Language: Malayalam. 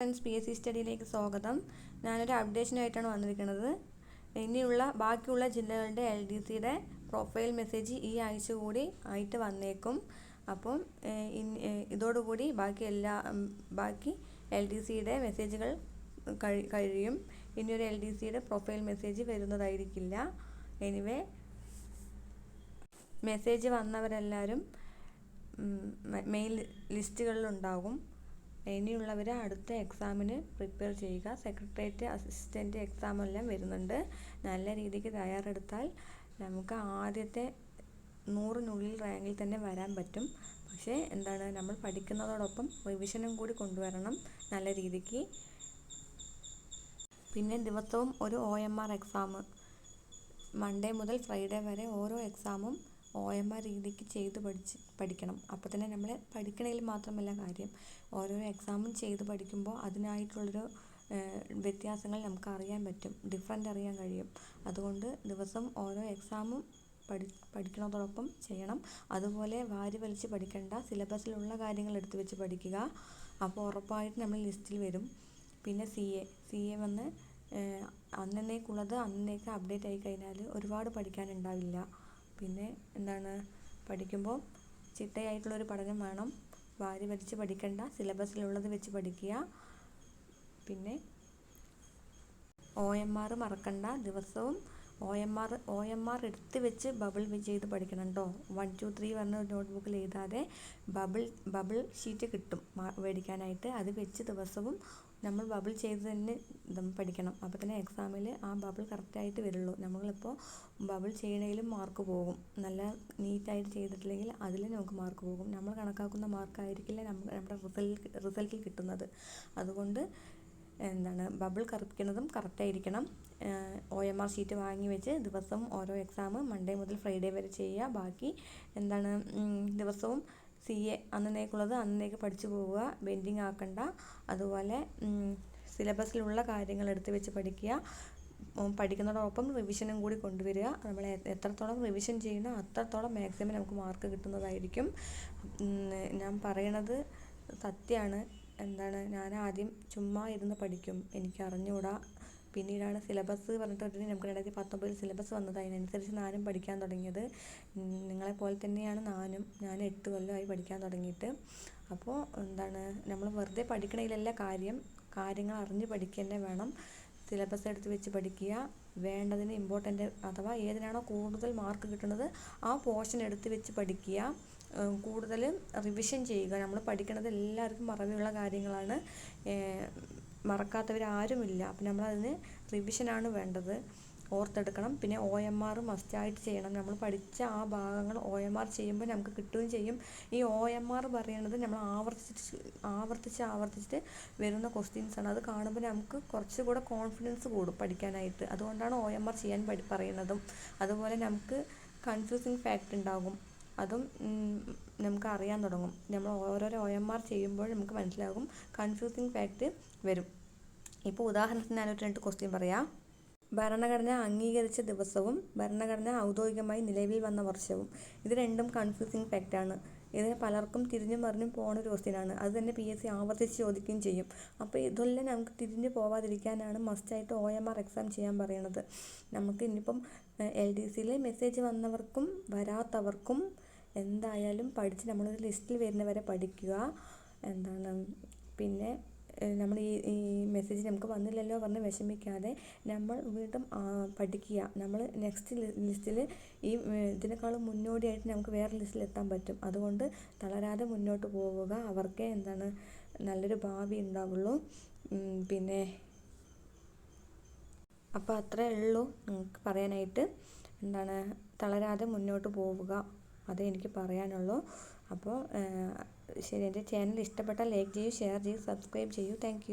ഫ്രണ്ട്സ് പി എസ് സി സ്റ്റഡിയിലേക്ക് സ്വാഗതം. ഞാനൊരു അപ്ഡേഷനായിട്ടാണ് വന്നിരിക്കുന്നത്. ഇനിയുള്ള ബാക്കിയുള്ള ജില്ലകളുടെ എൽ ഡി സിയുടെ പ്രൊഫൈൽ മെസ്സേജ് ഈ ആഴ്ച കൂടി ആയിട്ട് വന്നേക്കും. അപ്പം ഇതോടുകൂടി ബാക്കി എല്ലാ ബാക്കി എൽ ഡി സിയുടെ മെസ്സേജുകൾ കഴിയും. ഇനിയൊരു എൽ ഡി സിയുടെ പ്രൊഫൈൽ മെസ്സേജ് വരുന്നതായിരിക്കില്ല. എനിവേ മെസ്സേജ് വന്നവരെല്ലാവരും മെയിൽ ലിസ്റ്റുകളിലുണ്ടാകും ഇനിയുള്ളവർ അടുത്ത എക്സാമിന് പ്രിപ്പയർ ചെയ്യുക. സെക്രട്ടേറിയറ്റ് അസിസ്റ്റന്റ് എക്സാമെല്ലാം വരുന്നുണ്ട്. നല്ല രീതിക്ക് തയ്യാറെടുത്താൽ നമുക്ക് ആദ്യത്തെ നൂറിനുള്ളിൽ റാങ്കിൽ തന്നെ വരാൻ പറ്റും. പക്ഷേ എന്താണ് നമ്മൾ പഠിക്കുന്നതോടൊപ്പം റിവിഷനും കൂടി കൊണ്ടുവരണം നല്ല രീതിക്ക്. പിന്നെ ദിവസവും ഒരു O M R exam Monday മുതൽ ഫ്രൈഡേ വരെ ഓരോ എക്സാമും ഒ എം ആർ രീതിക്ക് ചെയ്ത് പഠിച്ച് പഠിക്കണം. അപ്പോൾ തന്നെ നമ്മൾ പഠിക്കണതിൽ മാത്രമല്ല കാര്യം. ഓരോ എക്സാമും ചെയ്ത് പഠിക്കുമ്പോൾ അതിനായിട്ടുള്ളൊരു വ്യത്യാസങ്ങൾ നമുക്ക് അറിയാൻ പറ്റും. ഡിഫറന്റ് അറിയാൻ കഴിയും. അതുകൊണ്ട് ദിവസം ഓരോ എക്സാമും പഠി പഠിക്കുന്നതോടൊപ്പം ചെയ്യണം. അതുപോലെ വാരി വലിച്ച് പഠിക്കേണ്ട. സിലബസിലുള്ള കാര്യങ്ങൾ എടുത്ത് വെച്ച് പഠിക്കുക. അപ്പോൾ ഉറപ്പായിട്ട് നമ്മൾ ലിസ്റ്റിൽ വരും. പിന്നെ സി എ സി എ വന്ന് അന്നേക്കുള്ളത് അന്നേക്ക് അപ്ഡേറ്റ് ആയി കഴിഞ്ഞാൽ ഒരുപാട് പഠിക്കാനുണ്ടാവില്ല. പിന്നെ എന്താണ് പഠിക്കുമ്പോൾ ചിട്ടയായിട്ടുള്ളൊരു പഠനം വേണം. വാരി വലിച്ച് പഠിക്കണ്ട. സിലബസിലുള്ളത് വെച്ച് പഠിക്കുക. പിന്നെ ഒ എം ആർ മറക്കണ്ട. ദിവസവും O M R O M R എടുത്ത് വെച്ച് ബബിൾ ചെയ്ത് പഠിക്കണം കേട്ടോ വൺ ടു ത്രീ പറഞ്ഞ നോട്ട്ബുക്കിൽ എഴുതാതെ ബബിൾ ബബിൾ ഷീറ്റ് കിട്ടും മേടിക്കാനായിട്ട്. അത് വെച്ച് ദിവസവും നമ്മൾ ബബിൾ ചെയ്ത് തന്നെ പഠിക്കണം. അപ്പോൾ തന്നെ എക്സാമിൽ ആ ബബിൾ കറക്റ്റായിട്ട് വരുള്ളൂ. നമ്മളിപ്പോൾ ബബിൾ ചെയ്യണേലും മാർക്ക് പോകും. നല്ല നീറ്റായിട്ട് ചെയ്തിട്ടില്ലെങ്കിൽ അതിൽ നമുക്ക് മാർക്ക് പോകും. നമ്മൾ കണക്കാക്കുന്ന മാർക്കായിരിക്കില്ല നമ്മൾ നമ്മുടെ റിസൾട്ട് റിസൾട്ടിൽ കിട്ടുന്നത്. അതുകൊണ്ട് എന്താണ് ബബിൾ കറപ്പിക്കുന്നതും കറക്റ്റായിരിക്കണം ഒ എം ആർ ഷീറ്റ് വാങ്ങി വെച്ച് ദിവസം ഓരോ എക്സാം മൺഡേ മുതൽ ഫ്രൈഡേ വരെ ചെയ്യുക. ബാക്കി എന്താണ് ദിവസവും സി എ അന്നേക്കുള്ളത് അന്നേക്ക് പഠിച്ചു പോവുക. ബെൻഡിങ് ആക്കണ്ട. അതുപോലെ സിലബസിലുള്ള കാര്യങ്ങൾ എടുത്തു വെച്ച് പഠിക്കുക. പഠിക്കുന്നതോടൊപ്പം റിവിഷനും കൂടി കൊണ്ടുവരിക. നമ്മൾ എത്രത്തോളം റിവിഷൻ ചെയ്യുന്നോ അത്രത്തോളം മാക്സിമം നമുക്ക് മാർക്ക് കിട്ടുന്നതായിരിക്കും. ഞാൻ പറയണത് സത്യമാണ്. എന്താണ് ഞാൻ ആദ്യം ചുമ്മാ ഇരുന്ന് പഠിക്കും. എനിക്ക് അറിഞ്ഞുകൂടാ പിന്നീടാണ് സിലബസ് പറഞ്ഞിട്ട് നമുക്ക് രണ്ടായിരത്തി പത്തൊമ്പതിൽ സിലബസ് വന്നത്. അതിനനുസരിച്ച് ഞാനും പഠിക്കാൻ തുടങ്ങിയത്. നിങ്ങളെ പോലെ തന്നെയാണ് ഞാനും ഞാൻ എട്ട് കൊല്ലമായി പഠിക്കാൻ തുടങ്ങിയിട്ട്. അപ്പോൾ എന്താണ് നമ്മൾ വെറുതെ പഠിക്കണതിലല്ല കാര്യം. കാര്യങ്ങൾ അറിഞ്ഞ് പഠിക്കുക തന്നെ വേണം. സിലബസ് എടുത്ത് വെച്ച് പഠിക്കുക. വേണ്ടതിന് ഇമ്പോർട്ടന്റ് അഥവാ ഏതിനാണോ കൂടുതൽ മാർക്ക് കിട്ടുന്നത് ആ പോർഷൻ എടുത്ത് വെച്ച് പഠിക്കുക. കൂടുതൽ റിവിഷൻ ചെയ്യുക. നമ്മൾ പഠിക്കുന്നത് എല്ലാവർക്കും മറവിയുള്ള കാര്യങ്ങളാണ്. മറക്കാത്തവരാരുമില്ല അപ്പം നമ്മളതിന് റിവിഷനാണ് വേണ്ടത്. ഓർത്തെടുക്കണം. പിന്നെ ഒ എം ആർ മസ്റ്റായിട്ട് ചെയ്യണം. നമ്മൾ പഠിച്ച ആ ഭാഗങ്ങൾ ഒ എം ആർ ചെയ്യുമ്പോൾ നമുക്ക് കിട്ടുകയും ചെയ്യും. ഈ ഒ എം ആർ പറയണത് നമ്മൾ ആവർത്തിച്ച് ആവർത്തിച്ച് ആവർത്തിച്ചിട്ട് വരുന്ന ക്വസ്റ്റ്യൻസാണ് അത് കാണുമ്പോൾ നമുക്ക് കുറച്ചുകൂടെ കോൺഫിഡൻസ് കൂടും പഠിക്കാനായിട്ട്. അതുകൊണ്ടാണ് ഒ എം ആർ ചെയ്യാൻ പഠി പറയുന്നതും. അതുപോലെ നമുക്ക് കൺഫ്യൂസിങ് ഫാക്റ്റ് ഉണ്ടാകും. അതും നമുക്ക് അറിയാൻ തുടങ്ങും. നമ്മൾ ഓരോരോ ഒ എം ആർ ചെയ്യുമ്പോൾ നമുക്ക് മനസ്സിലാകും. കൺഫ്യൂസിങ് ഫാക്ട് വരും. ഇപ്പോൾ ഉദാഹരണത്തിന് ഞാനൊരു രണ്ട് ക്വസ്റ്റ്യൻ പറയാം. ഭരണഘടന അംഗീകരിച്ച ദിവസവും ഭരണഘടന ഔദ്യോഗികമായി നിലവിൽ വന്ന വർഷവും. ഇത് രണ്ടും കൺഫ്യൂസിങ് ഫാക്റ്റാണ് ഇതിന് പലർക്കും തിരിഞ്ഞും മറിഞ്ഞും പോകുന്ന ഒരു ക്വസ്റ്റ്യനാണ് അത് തന്നെ പി എസ് സി ആവർത്തിച്ച് ചോദിക്കുകയും ചെയ്യും. അപ്പോൾ ഇതെല്ലാം നമുക്ക് തിരിഞ്ഞു പോവാതിരിക്കാനാണ് മസ്റ്റായിട്ട് ഒ എം ആർ എക്സാം ചെയ്യാൻ പറയുന്നത് നമുക്ക് ഇനിയിപ്പം എൽ ഡി സിയിൽ മെസ്സേജ് വന്നവർക്കും വരാത്തവർക്കും എന്തായാലും പഠിച്ച് നമ്മളൊരു ലിസ്റ്റിൽ വരുന്നവരെ പഠിക്കുക. എന്താണ്? പിന്നെ നമ്മൾ ഈ ഈ മെസ്സേജ് നമുക്ക് വന്നില്ലല്ലോ പറഞ്ഞ് വിഷമിക്കാതെ നമ്മൾ വീണ്ടും പഠിക്കുക. നമ്മൾ നെക്സ്റ്റ് ലിസ്റ്റിൽ ഈ ഇതിനേക്കാളും മുന്നോടിയായിട്ട് നമുക്ക് വേറെ ലിസ്റ്റിൽ എത്താൻ പറ്റും. അതുകൊണ്ട് തളരാതെ മുന്നോട്ട് പോവുക. അവർക്ക് എന്താണ്? നല്ലൊരു ഭാവി ഉണ്ടാവുള്ളൂ. പിന്നെ അപ്പോൾ അത്രേ ഉള്ളൂ. നിങ്ങൾക്ക് പറയാനായിട്ട് എന്താണ്? തളരാതെ മുന്നോട്ട് പോവുക. അതേ എനിക്ക് പറയാനുള്ളൂ. അപ്പോൾ ശരി എന്റെ ചാനൽ ഇഷ്ടപ്പെട്ടാൽ ലൈക്ക് ചെയ്യൂ ഷെയർ ചെയ്യൂ സബ്സ്ക്രൈബ് ചെയ്യൂ. താങ്ക്